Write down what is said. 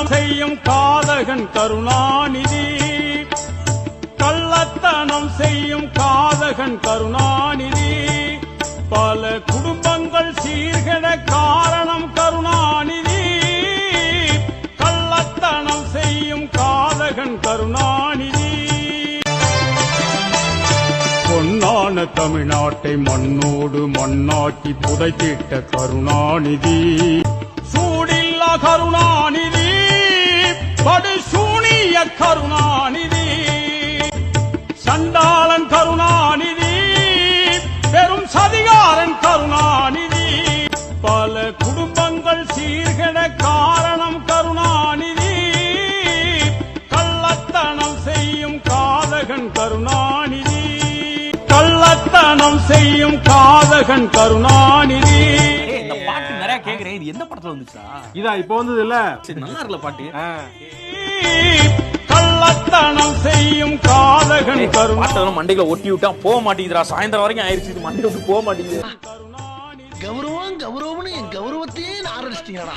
கள்ளத்தனம் செய்யும் காதகன் கருணாநிதி. கள்ளத்தனம் செய்யும் காதகன் கருணாநிதி. பல குடும்பங்கள் சீர்கெட காரணம் கருணாநிதி. கள்ளத்தனம் செய்யும் காதகன் கருணாநிதி. பொன்னான தமிழ்நாட்டை மண்ணோடு மண்ணாக்கி புதைத்திட்ட கருணாநிதி. சூடில்லா கருணாநிதி. கருணாநிதி. சண்டாளன் கருணாநிதி. பெரும் சதிகாரன் கருணாநிதி. பல குடும்பங்கள் சீர்கெட காரணம் கருணாநிதி. கள்ளத்தனம் செய்யும் காதகன் கருணாநிதி. கள்ளத்தனம் செய்யும் காதகன் கருணாநிதி. ஏய், இந்த பாட்டு நிறைய கேக்குறேன். இது எந்த படத்துல வந்துச்சா? இதா இப்ப வந்தது இல்ல? நல்லா இருக்குல்ல பாட்டு. செய்யும் காதகன் கருணா. பாட்டெல்லாம் மண்டையில ஒட்டி விட்டா போக மாட்டேங்குதுடா. சாயந்தரம் வரைக்கும் ஆயிருச்சு இது மண்டையில விட்டு போக மாட்டேங்குது. கௌரவம் கௌரவம்னு என் கௌரவத்தையே ஆரம்பிச்சிட்டீங்களா